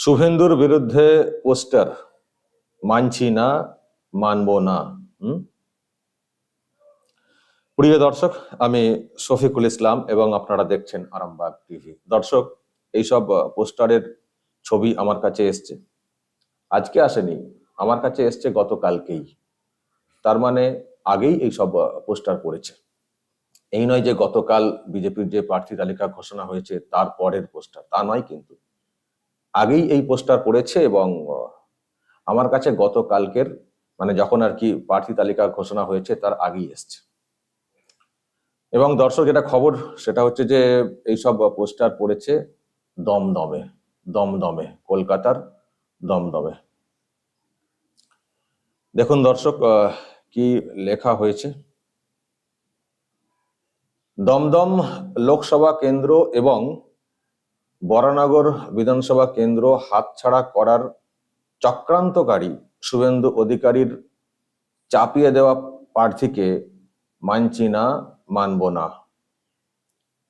শুভেন্দুর বিরুদ্ধে পোস্টার মানছি না মানব না? প্রিয় দর্শক আমি শফিকুল ইসলাম এবং আপনারা দেখছেন আরামবাগ টিভি। দর্শক এইসব পোস্টারের ছবি আমার কাছে এসছে। আজকে আসেনি আমার কাছে এসছে গতকালকেই। তার মানে আগেই এইসব আহ, পোস্টার পড়েছে। এই নয় যে গতকাল বিজেপির যে প্রার্থী তালিকা ঘোষণা হয়েছে তার পরের পোস্টার তা নয় কিন্তু। আগেই এই পোস্টার পড়েছে এবং আমার কাছে গতকালকের মানে যখন আর কি প্রার্থী তালিকা ঘোষণা হয়েছে তার আগেই এসছে। এবং দর্শক, যেটা খবর সেটা হচ্ছে যে, এইসব পোস্টার পড়েছে দমদমে দমদমে, কলকাতার দমদমে। দেখুন দর্শক কি লেখা হয়েছে। দমদম লোকসভা কেন্দ্র এবং বরানগর বিধানসভা কেন্দ্র হাতছাড়া করার চক্রান্তকারী শুভেন্দু অধিকারীর চাপিয়ে দেওয়া প্রার্থীকে মানছি না, মানব না।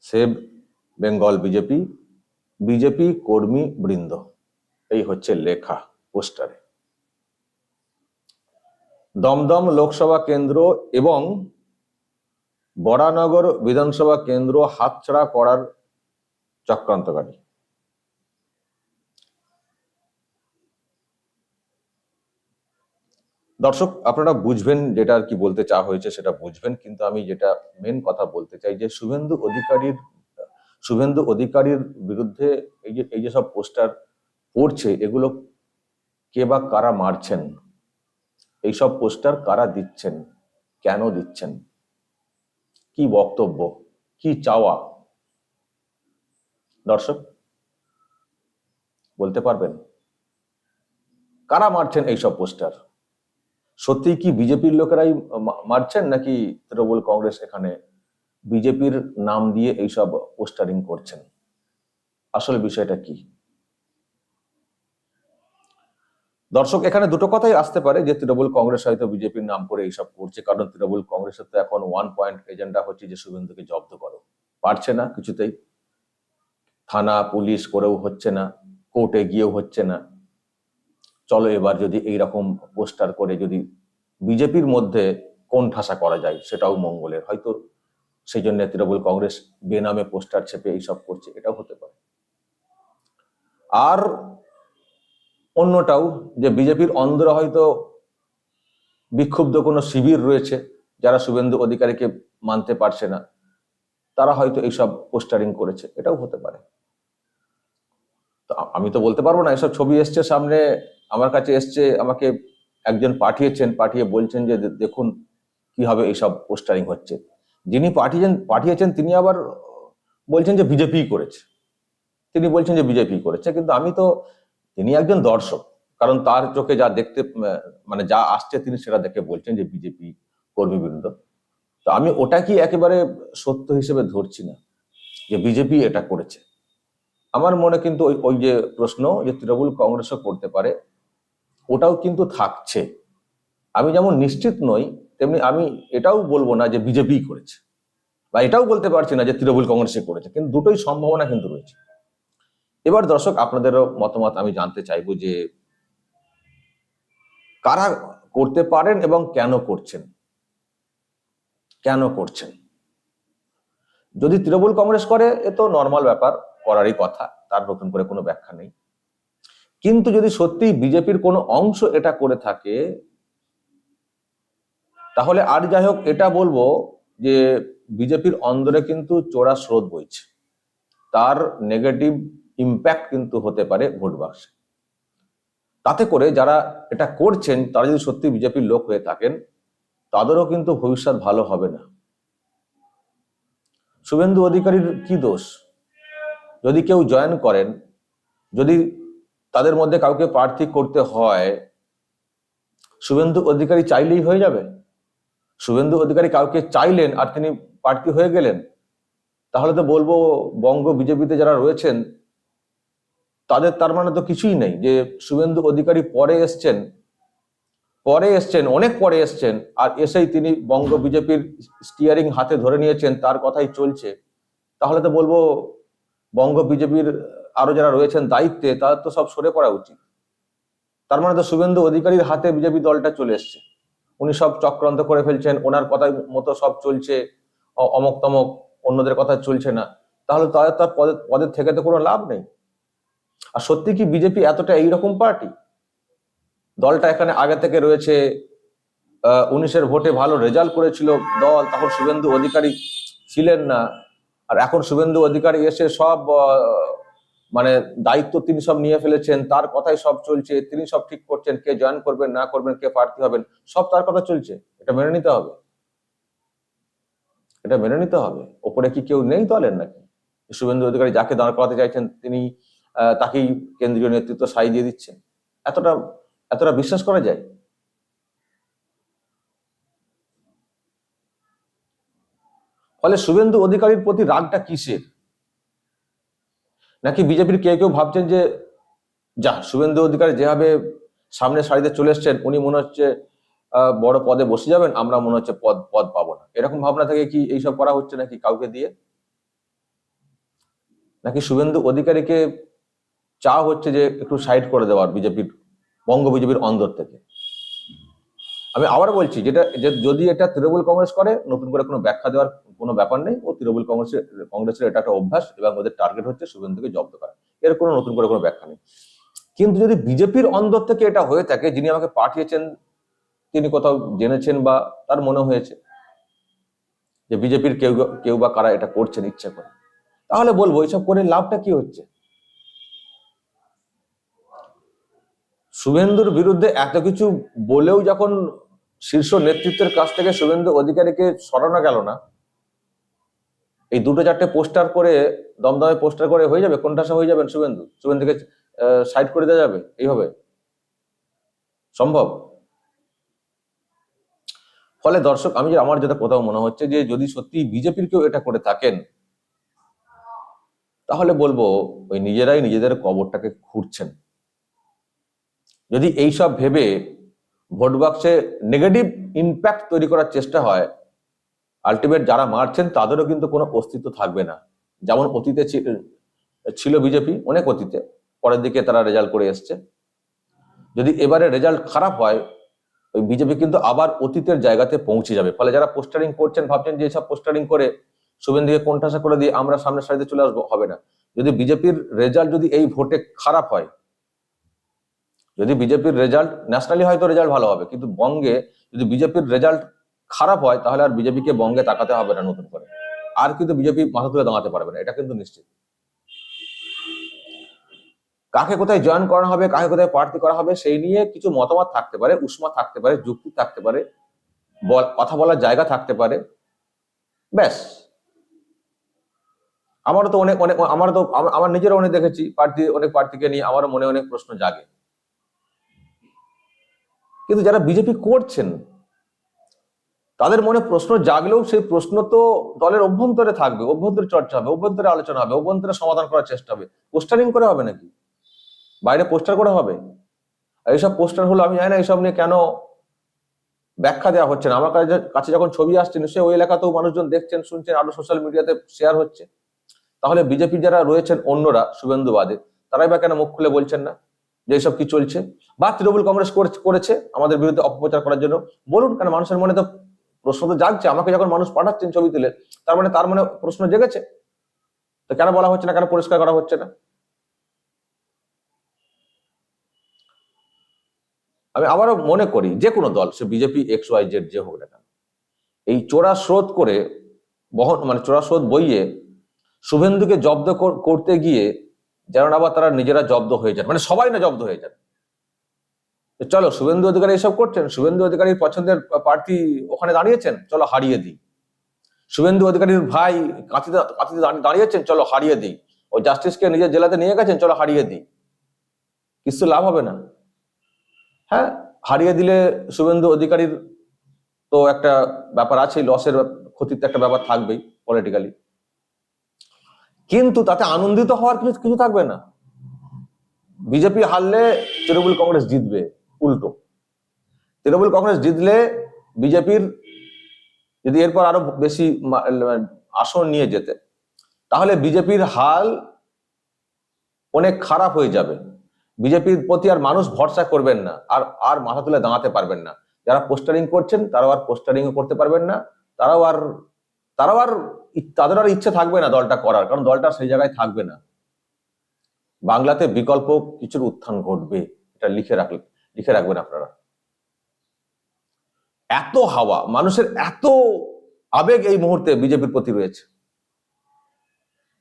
সেভ বেঙ্গল বিজেপি বিজেপি কর্মী বৃন্দ। এই হচ্ছে লেখা পোস্টারে। দমদম লোকসভা কেন্দ্র এবং বরানগর বিধানসভা কেন্দ্র হাতছাড়া করার চক্রান্তকারী। দর্শক, আপনারা বুঝবেন যেটা আর কি বলতে চা হয়েছে সেটা বুঝবেন, কিন্তু আমি যেটা মেন কথা বলতে চাই যে শুভেন্দু অধিকারীর শুভেন্দু অধিকারীর বিরুদ্ধে এই যে এই যে সব পোস্টার পড়ছে, এগুলো কে বা কারা মারছেন? এইসব পোস্টার কারা দিচ্ছেন? কেন দিচ্ছেন? কি বক্তব্য? কি চাওয়া? দর্শক, বলতে পারবেন, কারা মারছেন এইসব পোস্টার? সত্যি কি বিজেপির লোকেরাই মারছেন নাকি তৃণমূল কংগ্রেস এখানে বিজেপির নাম দিয়ে এইসব পোস্টারিং করছেন? আসলে বিষয়টা কি? দর্শক, এখানে দুটো কথাই আসতে পারে যে তৃণমূল কংগ্রেস হয়তো বিজেপির নাম করে এইসব করছে, কারণ তৃণমূল কংগ্রেসের তো এখন ওয়ান পয়েন্ট এজেন্ডা হচ্ছে যে শুভেন্দুকে জব্দ করো। পারছে না কিছুতেই। থানা, পুলিশ করেও হচ্ছে না কোর্টে গিয়েও হচ্ছে না। চলো এবার যদি এই রকম পোস্টার করে যদি বিজেপির মধ্যে কোন ঠাসা করা যায়, সেটাও মঙ্গলের। হয়তো সেই জন্য তৃণমূল কংগ্রেস বেনামে পোস্টার ছেপে এইসব করছে, এটাও হতে পারে। আর অন্যটাও, যে বিজেপির অন্দরে হয়তো বিক্ষুব্ধ কোনো শিবির রয়েছে, যারা শুভেন্দু অধিকারীকে মানতে পারছে না, তারা হয়তো এইসব পোস্টারিং করেছে, এটাও হতে পারে। আমি তো বলতে পারব না, এসব ছবি এসছে সামনে, আমার কাছে এসছে, আমাকে একজন পাঠিয়েছেন, পাঠিয়ে বলছেন যে দেখুন কীভাবে এইসব পোস্টারিং হচ্ছে। যিনি পাঠিয়েছেন পাঠিয়েছেন তিনি আবার বলছেন যে বিজেপি করেছে। তিনি বলছেন যে বিজেপি করেছে, কিন্তু আমি তো, তিনি একজন দর্শক, কারণ তার চোখে যা দেখতে মানে যা আসছে তিনি সেটা দেখে বলছেন যে বিজেপি কর্মীবৃন্দ তো আমি ওটা কি একেবারে সত্য হিসেবে ধরছি না যে বিজেপি এটা করেছে। আমার মনে কিন্তু ওই ওই যে প্রশ্ন যে তৃণমূল কংগ্রেসও করতে পারে, ওটাও কিন্তু থাকছে। আমি যেমন নিশ্চিত নই, তেমনি আমি এটাও বলব না যে বিজেপি করেছে, বা এটাও বলতে পারছি না যে তৃণমূল কংগ্রেসে করেছে, কিন্তু দুটোই সম্ভাবনা কিন্তু রয়েছে। এবার দর্শক, আপনাদেরও মতামত আমি জানতে চাইব যে কারা করতে পারেন এবং কেন করছেন? কেন করছেন? যদি তৃণমূল কংগ্রেস করে, এ তো নর্মাল ব্যাপার। করারই কথা, তার নতুন করে কোনো ব্যাখ্যা নেই। কিন্তু যদি সত্যি বিজেপির কোনো অংশ এটা করে থাকে, তাহলে আর যাই হোক, এটা বলব যে বিজেপির অন্দরে কিন্তু চোরা স্রোত বইছে। তার নেগেটিভ ইম্প্যাক্ট কিন্তু হতে পারে ভোট বাক্সে। তাতে করে যারা এটা করছেন, তারা যদি সত্যি বিজেপির লোক হয়ে থাকেন, তাদেরও কিন্তু ভবিষ্যৎ ভালো হবে না। শুভেন্দু অধিকারীর কি দোষ? যদি কেউ জয়েন করেন, যদি তাদের মধ্যে কাউকে প্রার্থী করতে হয়, শুভেন্দু অধিকারী চাইলেই হয়ে যাবে। শুভেন্দু অধিকারী কাউকে চাইলেন আর তিনি প্রার্থী হয়ে গেলেন, তাহলে তো বলব বঙ্গ বিজেপিতে যারা রয়েছেন, তাদের তার মানে তো কিছুই নেই যে শুভেন্দু অধিকারী পরে এসছেন পরে এসছেন, অনেক পরে এসছেন, আর এসেই তিনি বঙ্গ বিজেপির স্টিয়ারিং হাতে ধরে নিয়েছেন, তার কথাই চলছে। তাহলে তো বলব বঙ্গ বিজেপির আরও যারা রয়েছেন দায়িত্বে তাদের তো সব সরে পড়া উচিত। তার মানে তো শুভেন্দু অধিকারীর হাতে বিজেপি দলটা চলে এসছে। উনি সব চক্রান্ত করে ফেলছেন, ওনার কথা মতো সব চলছে অমক তমক অন্যদের কথা চলছে না। তাহলে তাদের তার পদে পদের থেকে তো কোনো লাভ নেই। আর সত্যি কি বিজেপি এতটা এইরকম পার্টি? দলটা এখানে আগে থেকে রয়েছে উনিশের ভোটে ভালো রেজাল্ট করেছিল দল, তখন শুভেন্দু অধিকারী ছিলেন না। আর এখন শুভেন্দু অধিকারী এসে সব মানে দায়িত্ব তিনি সব নিয়ে ফেলেছেন, তার কথাই সব চলছে, তিনি সব ঠিক করছেন, কে জয়েন করবেন, না করবেন, কে প্রার্থী হবেন, সব তার কথা চলছে, এটা মেনে নিতে হবে। এটা মেনে নিতে হবে। ওপরে কি কেউ নেই দলের নাকি? শুভেন্দু অধিকারী যাকে দাঁড় করাতে চাইছেন, তিনি তাকেই কেন্দ্রীয় নেতৃত্ব সাই দিয়ে দিচ্ছেন। এতটা এতটা বিশ্বাস করা যায়? ফলে শুভেন্দু অধিকারীর প্রতি রাগটা কিসের? নাকি বিজেপির কেউ কেউ ভাবছেন যে, যা, শুভেন্দু অধিকারী যেভাবে সামনে সারিতে চলে এসছেন, উনি মনে হচ্ছে বড় পদে বসে যাবেন, আমরা মনে হচ্ছে পদ পদ পাবো না। এরকম ভাবনা থেকে কি এইসব করা হচ্ছে নাকি কাউকে দিয়ে? নাকি শুভেন্দু অধিকারীকে চা হচ্ছে যে একটু সাইড করে দেওয়ার বিজেপির, বঙ্গ বিজেপির অন্দর থেকে? আমি আবার বলছি, যেটা যদি এটা তৃণমূল কংগ্রেস করে, নতুন করে কোনো ব্যাখ্যা দেওয়ার কোনো ব্যাপার নেই, ও তৃণমূল কংগ্রেসের কংগ্রেসের এটা একটা অভ্যাস, এবং ওদের টার্গেট হচ্ছে শুভেন্দুকে জব্দ করা। এর কোনো নতুন করে কোনো ব্যাখ্যা নেই। কিন্তু যদি বিজেপির অন্দর থেকে এটা হয়ে থাকে, যিনি আমাকে পাঠিয়েছেন, তিনি কোথাও জেনেছেন বা তার মনে হয়েছে, যে বিজেপির কেউ কেউ বা কারা এটা করছেন ইচ্ছা করে, তাহলে বলব এইসব করে লাভটা কি হচ্ছে? শুভেন্দুর বিরুদ্ধে এত কিছু বলেও যখন শীর্ষ নেতৃত্বের কাছ থেকে শুভেন্দু অধিকারীকে সরানো গেল না, এই দুটো চারটে পোস্টার করে, দমদমে পোস্টার করে হয়ে যাবে? কোনটা হয়ে যাবেন শুভেন্দু? শুভেন্দুকে সাইড করে দেওয়া যাবে? এইভাবে? সম্ভব? ফলে দর্শক, আমি আমার যেটা কোথাও মনে হচ্ছে যে, যদি সত্যি বিজেপির কেউ এটা করে থাকেন, তাহলে বলব, ওই নিজেরাই নিজেদের কবরটাকে খুঁড়ছেন। যদি এইসব ভেবে ভোট বাক্সে নেগেটিভ ইম্প্যাক্ট তৈরি করার চেষ্টা হয় আলটিমেট যারা মারছেন তাদেরও কিন্তু কোনো অস্তিত্ব থাকবে না। যেমন অতীতে ছিল বিজেপি অনেক অতীতে, পরের দিকে তারা রেজাল্ট করে এসছে। যদি এবারে রেজাল্ট খারাপ হয়, ওই বিজেপি কিন্তু আবার অতীতের জায়গাতে পৌঁছে যাবে। ফলে যারা পোস্টারিং করছেন, ভাবছেন যে এসব পোস্টারিং করে শুভেন্দুকে কোণঠাসা করে দিয়ে আমরা সামনের সারিতে চলে আসব, হবে না। যদি বিজেপির রেজাল্ট যদি এই ভোটে খারাপ হয় যদি বিজেপির রেজাল্ট ন্যাশনালি হয়তো রেজাল্ট ভালো হবে, কিন্তু বঙ্গে যদি বিজেপির রেজাল্ট খারাপ হয় তাহলে আর বিজেপিকে বঙ্গে তাকাতে হবে না নতুন করে। আর কিন্তু বিজেপি মাথা তুলে দাঁড়াতে পারবে না, এটা কিন্তু নিশ্চিত। কাকে কোথায় জয়েন করা হবে, কাকে কোথায় প্রার্থী করা হবে, সেই নিয়ে কিছু মতামত থাকতে পারে, উষ্মা থাকতে পারে, যুক্তি থাকতে পারে কথা বলার জায়গা থাকতে পারে, ব্যাস। আমারও তো অনেক অনেক, আমার তো, আমার নিজেরও অনেক দেখেছি প্রার্থী অনেক প্রার্থীকে নিয়ে আমারও মনে অনেক প্রশ্ন জাগে। কিন্তু যারা বিজেপি করছেন, তাদের মনে প্রশ্ন জাগলেও সেই প্রশ্ন তো দলের অভ্যন্তরে থাকবে, অভ্যন্তরে চর্চা হবে, অভ্যন্তরে আলোচনা হবে, অভ্যন্তরে সমাধান করার চেষ্টা হবে। পোস্টারিং করে হবে নাকি? বাইরে পোস্টার করে হবে? এইসব পোস্টার হলো, আমি জানি না এইসব নিয়ে কেন ব্যাখ্যা দেওয়া হচ্ছে না। আমার কাছে কাছে যখন ছবি আসছে, নিশ্চয়ই ওই এলাকাতেও মানুষজন দেখছেন, শুনছেন, আরও সোশ্যাল মিডিয়াতে শেয়ার হচ্ছে। তাহলে বিজেপি যারা রয়েছেন অন্যরা শুভেন্দুবাদে তারাই বা কেন মুখ খুলে বলছেন না? যে এইসব কি চলছে। বা তৃণমূল কংগ্রেস করেছে আমাদের বিরুদ্ধে অপপ্রচার করার জন্য। বলুন কেন মানুষের মনে তো প্রশ্ন তো জাগছে। আমাকে যখন মানুষ পাঠাচ্ছেন ছবি তুলে, তার মানে তার মনে প্রশ্ন জেগেছে? তো কেন বলা হচ্ছে না? কেন পরিষ্কার করা হচ্ছে না? আমি আবারও মনে করি, যে কোনো দল, সে বিজেপি এক্স ওয়াই জেড যে হোক না এই চোরা স্রোত করে বহন মানে চোরা স্রোত বইয়ে শুভেন্দুকে জব্দ করতে গিয়ে যেন আবার তারা নিজেরা জব্দ হয়ে যান। মানে সবাই না জব্দ হয়ে যান। চলো, শুভেন্দু অধিকারী এসব করছেন। শুভেন্দু অধিকারীর পছন্দের প্রার্থী ওখানে দাঁড়িয়েছেন? চলো, হারিয়ে দিই। শুভেন্দু অধিকারীর ভাই কাঁথিতে কাঁথিতে দাঁড়িয়েছেন? চলো, হারিয়ে দিই। ওই জাস্টিসকে নিজের জেলাতে নিয়ে গেছেন? চলো, হারিয়ে দিই। কিছু লাভ হবে না। হ্যাঁ হারিয়ে দিলে শুভেন্দু অধিকারীর তো একটা ব্যাপার আছে লসের ক্ষতির একটা ব্যাপার থাকবেই পলিটিক্যালি কিন্তু তাতে আনন্দিত হওয়ার কিছু কিছু থাকবে না। বিজেপি হারলে তৃণমূল কংগ্রেস জিতবে, উল্টো। তৃণমূল কংগ্রেস জিতলে বিজেপির যদি এরপর আরও বেশি মা- আসন নিয়ে যেতে, তাহলে বিজেপির হাল অনেক খারাপ হয়ে যাবে। বিজেপির প্রতি আর মানুষ ভরসা করবেন না, আর আর মাথা তুলে দাঁড়াতে পারবেন না। যারা পোস্টারিং করছেন, তারাও আর পোস্টারিং করতে পারবেন না, তারাও আর তারাও আর তাদের আর ইচ্ছে থাকবে না দলটা করার, কারণ দলটা সেই জায়গায় থাকবে না। বাংলাতে বিকল্প কিছুর উত্থান ঘটবে, এটা লিখে রাখলে, লিখে রাখবেন আপনারা। এত হাওয়া, মানুষের এত আবেগ এই মুহূর্তে বিজেপির প্রতি রয়েছে।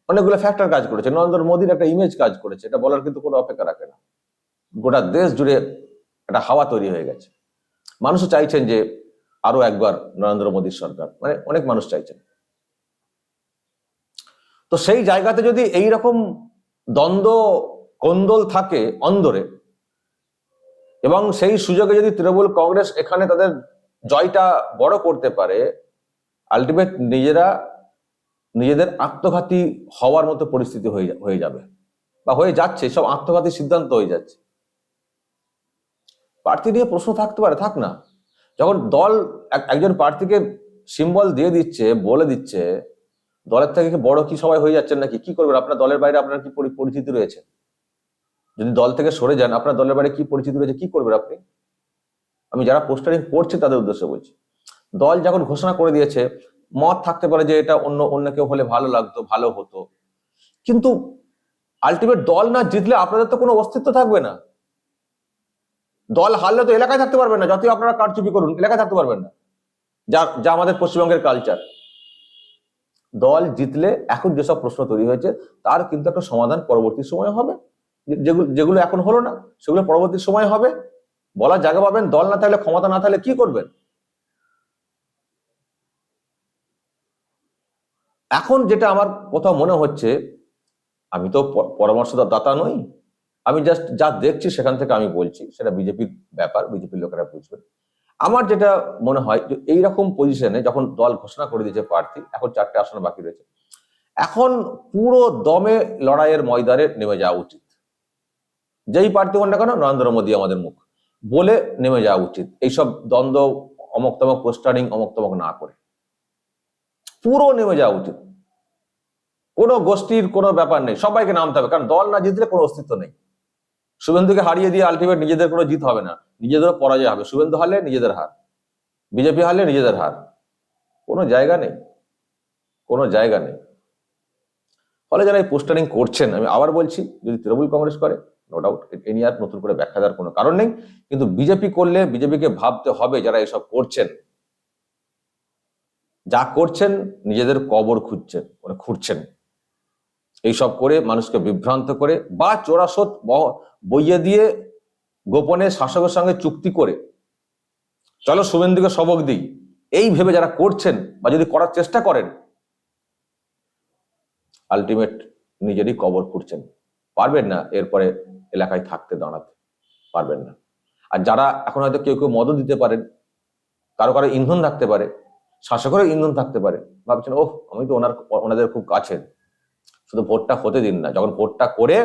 অনেকগুলো ফ্যাক্টর কাজ করেছে। নরেন্দ্র মোদীর একটা ইমেজ কাজ করেছে, এটা বলার কিন্তু কোনো অপেক্ষা রাখে না। গোটা দেশ জুড়ে একটা হাওয়া তৈরি হয়ে গেছে। মানুষও চাইছেন যে আরও একবার নরেন্দ্র মোদীর সরকার মানে অনেক মানুষ চাইছেন। তো সেই জায়গাতে যদি এই রকম দ্বন্দ্ব কোন্দল থাকে অন্দরে, এবং সেই সুযোগে যদি তৃণমূল কংগ্রেস এখানে তাদের জয়টা বড় করতে পারে আলটিমেট নিজেরা নিজেদের আত্মঘাতী হওয়ার মতো পরিস্থিতি হয়ে যাবে বা হয়ে যাচ্ছে, সব আত্মঘাতী সিদ্ধান্ত হয়ে যাচ্ছে। প্রার্থী নিয়ে প্রশ্ন থাকতে পারে, থাক না। যখন দল এক- একজন প্রার্থীকে সিম্বল দিয়ে দিচ্ছে, বলে দিচ্ছে দলের থেকে কি বড় কি সবাই হয়ে যাচ্ছেন নাকি? কি করবেন? আপনার দলের বাইরে আপনার কি পরি- পরিচিতি রয়েছে? যদি দল থেকে সরে যান, আপনার দলের বাইরে কি পরিচিতি রয়েছে? কি করবেন আপনি? আমি যারা পোস্টারিং করছে তাদের উদ্দেশ্যে বলছি, দল যখন ঘোষণা করে দিয়েছে, মত থাকতে পারে যে এটা অন্য অন্য কেউ হলে ভালো লাগতো, ভালো হতো। কিন্তু আলটিমেট দল না জিতলে আপনাদের তো কোনো অস্তিত্ব থাকবে না। দল হারলে তো এলাকায় থাকতে পারবেন না, যতই আপনারা কারচুপি করুন, এলাকায় থাকতে পারবেন না। যা যা আমাদের পশ্চিমবঙ্গের কালচার দল জিতলে এখন যেসব প্রশ্ন তৈরি হয়েছে, তার কিন্তু একটা সমাধান পরবর্তী সময় হবে। যেগুলো যেগুলো এখন হলো না, সেগুলো পরবর্তী সময় হবে। বলার জায়গা পাবেন, দল না থাকলে, ক্ষমতা না থাকলে কি করবেন? এখন যেটা আমার কোথাও মনে হচ্ছে, আমি তো পরামর্শদাতা নই। আমি জাস্ট যা দেখছি সেখান থেকে আমি বলছি, সেটা বিজেপির ব্যাপার, বিজেপির লোকেরা বুঝবেন আমার যেটা মনে হয় যে এইরকম পজিশনে যখন দল ঘোষণা করে দিয়েছে প্রার্থী, এখন চারটে আসন বাকি রয়েছে। এখন পুরো দমে লড়াইয়ের ময়দানে নেমে যাওয়া উচিত। যেই প্রার্থী হন না কেন, নরেন্দ্র মোদী আমাদের মুখ। বলে নেমে যাওয়া উচিত। এইসব দ্বন্দ্ব অমক তমক পোস্টারিং অমক তমক না করে। পুরো নেমে যাওয়া উচিত। কোনো গোষ্ঠীর কোনো ব্যাপার নেই। সবাইকে নামতে হবে। কারণ দল না জিতলে কোনো অস্তিত্ব নেই। শুভেন্দুকে হারিয়ে দিয়ে আলটিমেট নিজেদের কোনো জিত হবে না। নিজেদেরও পরাজয় হবে। শুভেন্দু হারলে নিজেদের হার, বিজেপি হারলে নিজেদের হার। কোনো জায়গা নেই, কোনো জায়গা নেই। ফলে যারা এই পোস্টারিং করছেন, আমি আবার বলছি, যদি তৃণমূল কংগ্রেস করে নো ডাউট এ নিয়ে আর নতুন করে ব্যাখ্যা দেওয়ার কোনো কারণ নেই। কিন্তু বিজেপি করলে, বিজেপিকে ভাবতে হবে যারা এসব করছেন। যা করছেন, নিজেদের কবর খুঁজছেন মানে খুঁড়ছেন। এইসব করে মানুষকে বিভ্রান্ত করে বা চোরাশোধ বইয়ে দিয়ে গোপনে শাসকের সঙ্গে চুক্তি করে। চলো শুভেন্দুকে সবক দিই। এই ভেবে যারা করছেন বা যদি করার চেষ্টা করেন আলটিমেট নিজেরই কবর খুঁড়ছেন। পারবেন না এরপরে এলাকায় থাকতে, দাঁড়াতে। পারবেন না। আর যারা এখন হয়তো কেউ কেউ মদত দিতে পারেন, কারও কারও ইন্ধন থাকতে পারে, শাসকেরও ইন্ধন থাকতে পারে, ভাবছেন, ওহ, আমি তো ওনার, ওনাদের খুব কাছের শুধু ভোটটা হতে দিন না। যখন ভোটটা করে,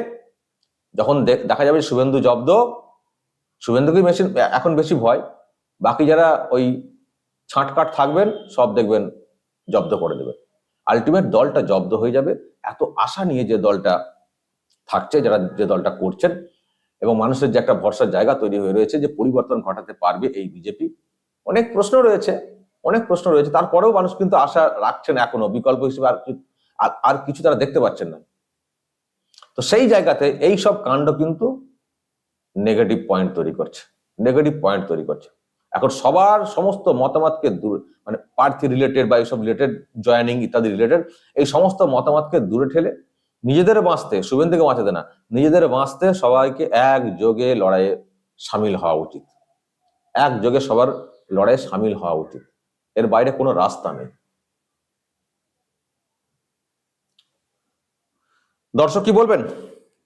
যখন দেখা যাবে শুভেন্দু জব্দ শুভেন্দুকে বেশি, এখন বেশি ভয়। বাকি যারা ওই ছাঁটকাট থাকবেন, সব দেখবেন জব্দ করে দেবে আলটিমেট দলটা জব্দ হয়ে যাবে। এত আশা নিয়ে যে দলটা থাকছে, যারা যে দলটা করছেন, এবং মানুষের যে একটা ভরসার জায়গা তৈরি হয়ে রয়েছে যে পরিবর্তন ঘটাতে পারবে এই বিজেপি। অনেক প্রশ্ন রয়েছে, অনেক প্রশ্ন রয়েছে। তারপরেও মানুষ কিন্তু আশা রাখছেন এখনও, বিকল্প হিসেবে আর আর- কিছু তারা দেখতে পাচ্ছেন না। তো সেই জায়গাতে এই সব কাণ্ড কিন্তু নেগেটিভ পয়েন্ট তৈরি করছে নেগেটিভ পয়েন্ট তৈরি করছে। এখন সবার সমস্ত মতামতকে দূর মানে প্রার্থী রিলেটেড বা এইসব রিলেটেড জয়েনিং ইত্যাদি রিলেটেড এই সমস্ত মতামতকে দূরে ঠেলে নিজেদের বাঁচতে, শুভেন্দুকে বাঁচাতে না, নিজেদের বাঁচতে সবাইকে একযোগে লড়াইয়ে সামিল হওয়া উচিত। একযোগে সবার লড়াইয়ে সামিল হওয়া উচিত। এর বাইরে কোনো রাস্তা নেই। দর্শক কি বলবেন?